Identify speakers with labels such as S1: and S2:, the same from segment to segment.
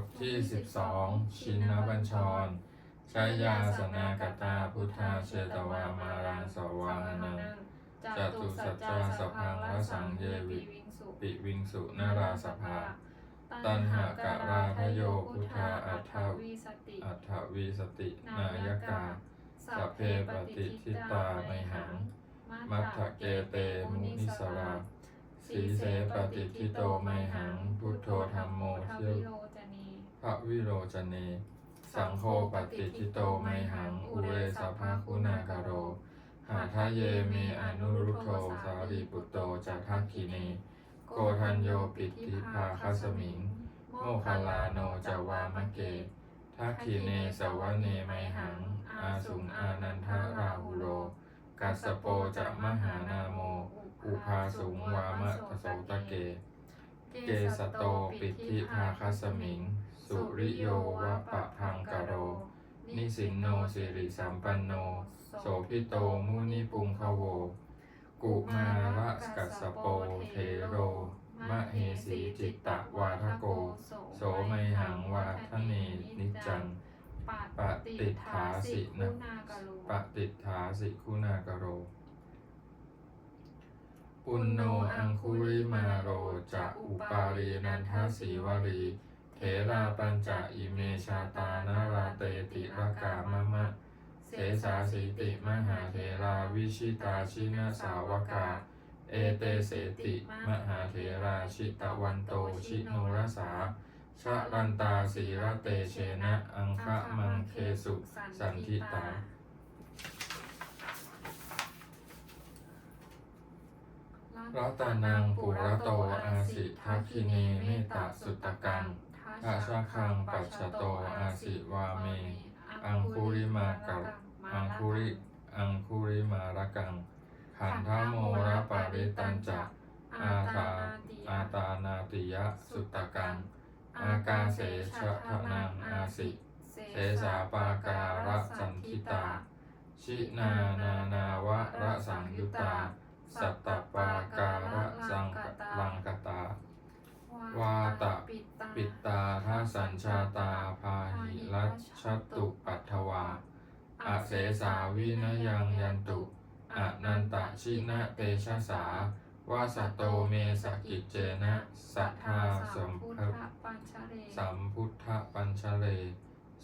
S1: ทที่สิบสองชินบัญชรชายาสนากตาพุทธาเชตวามารังสวานังจตุสัจจาสพังวสังเยวิปิวิงสุนาราสภา ตันหากะราทโยพุทธาอัฏฐ
S2: วิสติ
S1: อัฏฐวีสติ นายกาสัพเพปฏิทิตาไมหัง มัทธเกเตมุนิสราสีเสปฏิทิโตไมหัง พุทโธธรรมโมเที่ยว พระวิโรจเน สังโฆปฏิทิโตไมหัง อุเรสภาคุณากโร หาทะเยเมอนุรุโทสารีปุตโตจัทักขิเนโกทัญโยปิติภาคสมิง โมคคลลาโนจวามะเกทักขิเนสวะเนไมหัง อาสุงอานันทราหุโรกัสโปจะมหานาโม อุภาสุงวามะทโสตะเก เกสโตปิทิภาคสมิง สุริโยวะปะพังกโร นิสินโนสิริสัมปันโน โสพิโตมุนิปุงคโว กุมาระกัสสโปเทโร มะเฮสีจิตตะวาทโก โสไมหังวาทเนนิจัง ปฏิฐาสินะปฏิฐาสิคุณากโร ปุณโนอังคุริมาโรจะอุปารีนันทสีวรี เถราปัญจะอิเมชาตานาราเตติรกามะมะ เสสาสีติมหาเถราวิชิตาชินาสาวกา เอเตเสติมหาเถราชิตวันโตชิโนรสาชะรันตาสีรเตเชนะอังคะมังเคสุสันทิตารัตานังปุระโตอาสิทักขิเนเมตตาสุตตกัง ทัชะคังปัจฉโตอาสิวาเม อังคุริมากังอังคุริอังคุริมารกังขันธโมระปาริตันจะอาตาอาตานาติยะสุตตกัง อากาเสชะทนังอาสิ เสสาปาการะสันทิตา ชินานานาวะระสังยุตา สัตตปาการะสังลังกตา วาตะปิตตาทัสัญชาตาพาหิรัชตุปัทวาอเสสาวินยังยันตุอนันตชินะเตชะสาวาสโตเมสกิจเจนะสัทธาสัมภ
S2: ปัญชเร
S1: สัมพุทธปัญชเล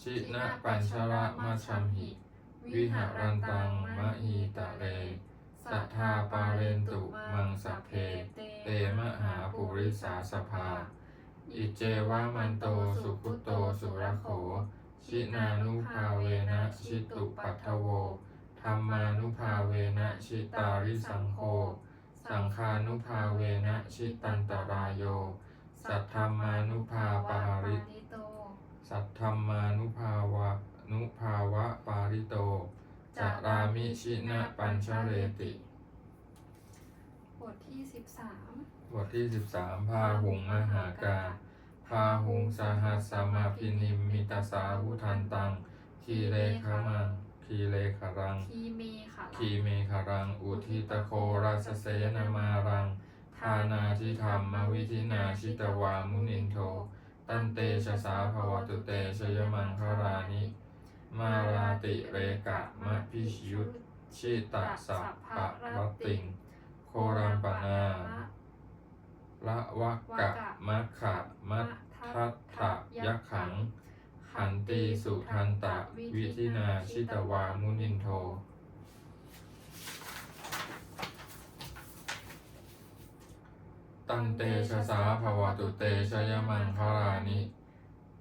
S1: ชินะปัญชระมัชัมหิ วิหารันตังมะฮีตะเรสัทธาปาเรนตุมังสัพเพ เตมหาปุริสาสภา อิเจวามันโตสุขุโตสุรโข ชินานุภาเวนะชิตุปัทโวธรรมานุภาเวนะชิตาริสังโฆสังฆานุภาเวนะชิตันตรายโย สัทธรรมานุภาปาริ
S2: โต
S1: สัทธรรมานุภาวะนุภาวะปาริโตจารามิชินะปัญชเรติ
S2: ทที่สิบสาม
S1: บทที่13พาหุงมหากาพาหุงสหัสสมาพินิมมิตาสาวุทันตัง คีเลขมังคีเลขรัง
S2: ทีเมค่ะ
S1: คีเมขรัง อุทิตโคราสเสนมารัง ทานาทิธรรมวิธินาชิตวามุนินโท ตันเตชะสาภวตุเตชยมังคารานิ มาราติเรกะมะพิชยุตชิตะสัพพะรตติงโค รัมปนา ละวะกะมะขะมัททัตถะยักขัง ขันตีสุทันตะวิธินาชิตวามุนินโทตันเตชะสาภวตุเตชยมังคารานิ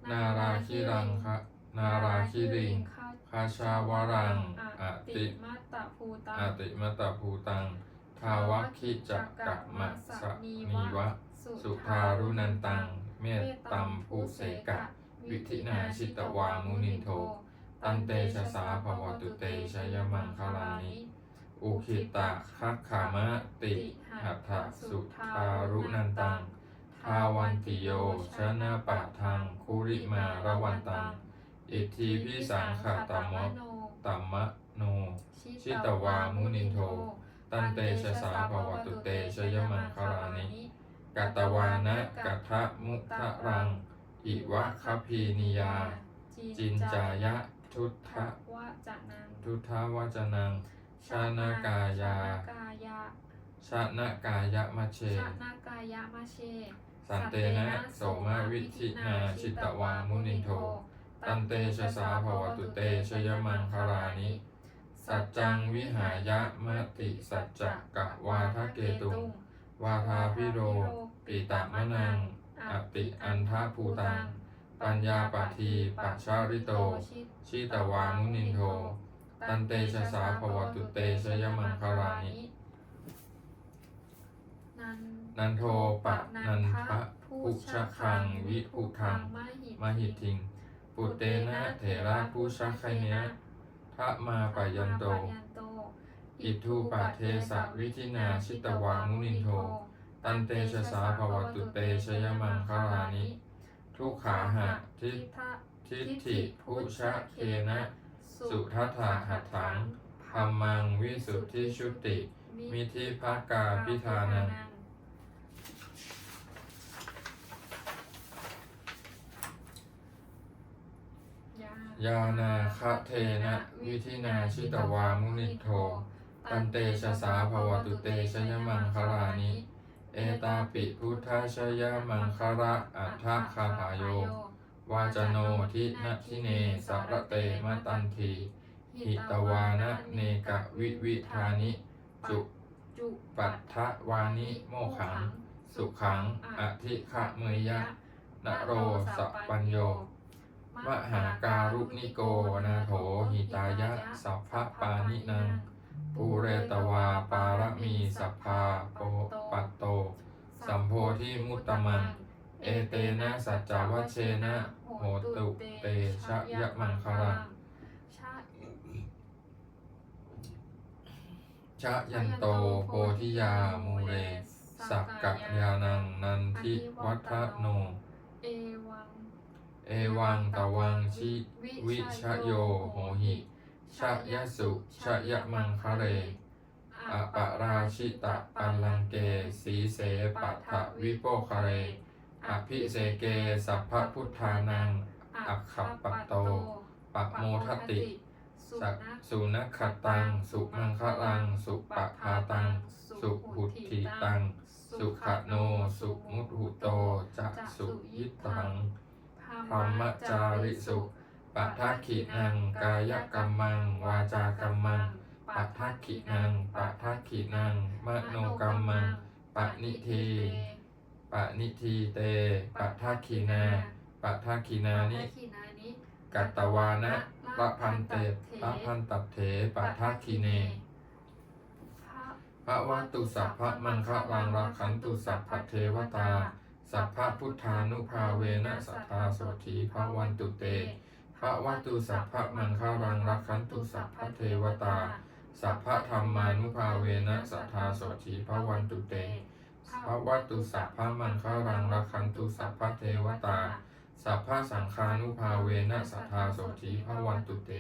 S1: นาราคิรังคะนาราคิริงคาชาวรัง อติ
S2: มัตตภูตังา
S1: วัคคิจักกะมะสะนีวะ สุทารุนันตัง เมตตัมภูเสกะ วิธินาชิตวามุนินโท ตันเตชะสาภวตุเตชยมังคลานิอุคิตะคัคขามะติหัตถสุทารุนันตัง ทาวันติโยชนะปะทังคุริมาระวันตัง อิทธิพิสังขตัมมะตัมมะโน ชิตวามุนินโท ตันเตชะสาภวตุเตชยมังคลานิกัตตวานะกัทะมุทะรังออิวะคพีนิยา จินจายะทุตทะ
S2: วะจะนัง
S1: ทุทธวจนัง ชานากายา
S2: ชนกายะ
S1: ชานากายะมะเช
S2: ชานากายะมะเช
S1: สันเตนะโสมวิธินาชิตวามุนิโท ตันเตชะสาภวตุเตชยมังคารานิ สัจจังวิหายะมติสัจจะกะวาทะเกตุงวาทาพิโร ปิตะมะนังอติอันทะภูตัง ปัญญาปทีปัชาริโต ชิตวามุนินโท ตันเตชะสาภวตุเตชยมังคารานิ
S2: นัน
S1: นันโทปะนันทะพุชะคังวิภุทังมหิทิง ปุตเตนะเถระผู้ชักไคเนะ ทะมาปะยันโต อิทูปะเทสะวิธินาชิตวามุนินโท ตันเตชะสาภวตุเตชยมังคารานิ ทุกขาหะทิทิฏฐิพุชะเคนะ สุทัฏฐาหัตถังพัมมังวิสุทธิชุติ มิทิภากาพิธานัง ยานาคะเทนะวิธินาชิตวามุนิโท ตันเตชะสาภวตุเตชยมังคารานิ เอตาปิพุทธชยมังคระอัฏฐคาภายโยวาจโนทินะทิเนสระเตมะตันทีหิตวานะเนกะวิวิธานิ จุปัฏฐวานิโมขัง สุขังอธิขะเมยยะนโรสปปัญโย มหาการุณิโกนาโถหิตายะ สัพพะปานินังปูเรตวาปารมีสัพพาโปปัตโต สัมโพธิมุตตมังเอเตนะสัจจวัชเชนะโหตุเตชะยะมังคารัง
S2: ชะ
S1: ชะยันโตโพธิยามูเร สักกะยานังนันทิวัฒโน
S2: เอวัง
S1: เอวังตวังชิวิชโยโหหิชะยะสุชะยะมังคะเรอปราชิตะปัลลังเก สีเสปัทะวิโปคะเร อภิเสเก สัพพพุทธานัง อัคขปะโตปะโมทติสักสุนัขตัง สุมังคะลัง สุปะพาตัง สุหุติตัง สุขโน สุมุตหุโตจะสุยิตัง พรหมจาริสุปัทักขินังกายกรรมัง วาจากรรมังปัทักขินังปัทักขินังมโนกรรมังปณิทีปณิทีเตปัทักขินาปัทักขินานิ
S2: ขีนานิ
S1: กัตตวานะละพันเตละพันตัดเถปัทักขิเนพระวัตุสัพพะมังคะลังรักขันตุสัพพะเทวตา สัพพะพุทธานุภาเวนะสัทธาโสธีพระวันตุเตพระวัตุสัพพะมังคะลังรักขันตุสัพพะเทวตา สัพพะธรรมานุภาเวนะสัทธาโสธีพระวันตุเตพระวัตุสัพพะมังคะลังรักขันตุสัพพะเทวตา สัพพะสังฆานุภาเวนะสัทธาโสธีพระวันตุเต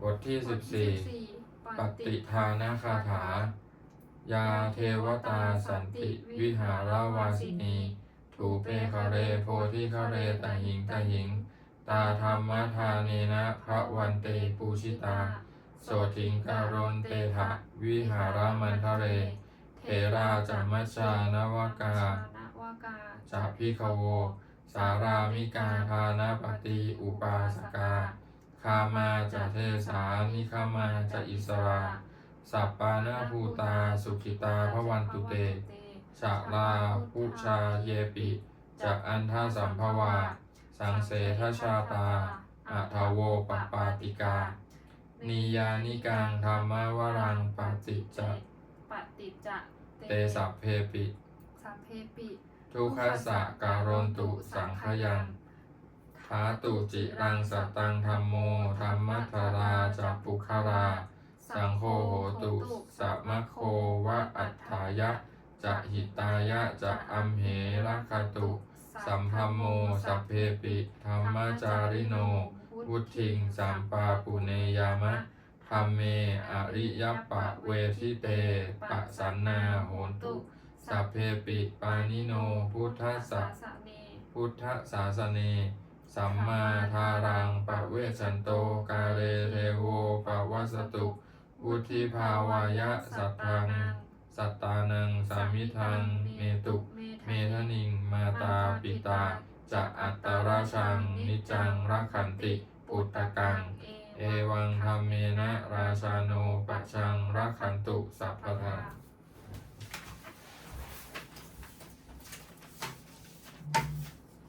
S1: บทที่สิบสี่ ปฏิทานาคาถา ยาเทวตาสันติวิหารวาสินี ถูเปคะเรโพธิคะเรตหิงตหิง ตาธรรมทาเนนะพระวันเตปูชิตา โสถิงการนเตถะวิหารมันทะเร เทราจัมมัชานวกา
S2: นวากา
S1: จะพิคโว สารามิกาทานปฏิอุปาสกา คามาจะเทสานิคามาจะอิสราสัปปานาภูตาสุขิตาพระวันตุเตชะลาพุชาเยปิจะอันทาสัมภวา สังเสทชาตาอัทาโวปปาติกา นิยานิกังธรรมวรังปฏิจจ
S2: ปฏิจจะ
S1: เตสัพเพปิ
S2: สัพเพปิ
S1: ทุกขสะการนตุสังขยัง ทาตุจิรังสตังธรรมโมธรรมัทราจัปุคารา สังโฆโหตุสัมโควะอัฏฐายะจะหิตายะจะอัมเหรัคตุ สัมพัมโมสัพเพปิธรรมจาริโน วุทิงสัมปาปุเนยามะธรรมเมอริยปะเวทิเตปะสันนาโหนตุ สัพเพปิปานิโน พุทธสสะ
S2: สะเน
S1: พุทธศาสเน สัมมาทารังปะเวสันโตกาเลเทโวปะวัสตุอุทิภาวายะสัตตัง สัตตานังสามิทังเมตุเมทนิงมาตาปิตาจะอัตตราชังนิจังรักขันติปุตตะกัง เอวังธรรมเมนะราชาโน
S2: ปะชังรักขันตุสัพพะ